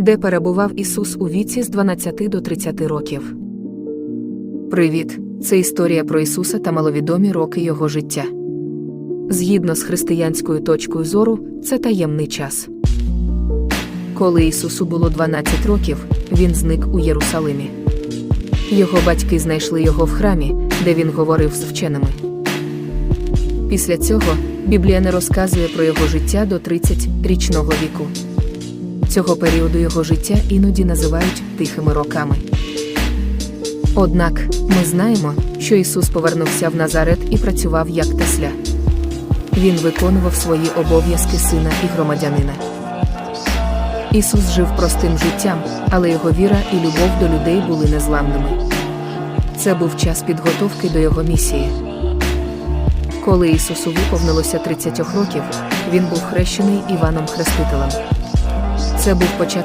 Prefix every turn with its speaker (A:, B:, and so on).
A: де перебував Ісус у віці з 12 до 30 років. Привіт! Це історія про Ісуса та маловідомі роки Його життя. Згідно з християнською точкою зору, це таємний час. Коли Ісусу було 12 років, він зник у Єрусалимі. Його батьки знайшли його в храмі, де він говорив з вченими. Після цього Біблія не розказує про його життя до 30-річного віку. Цього періоду його життя іноді називають тихими роками. Однак ми знаємо, що Ісус повернувся в Назарет і працював як тесля. Він виконував свої обов'язки сина і громадянина. Ісус жив простим життям, але його віра і любов до людей були незламними. Це був час підготовки до його місії. Коли Ісусу виповнилося 30 років, він був хрещений Іваном Хрестителем. Це був початок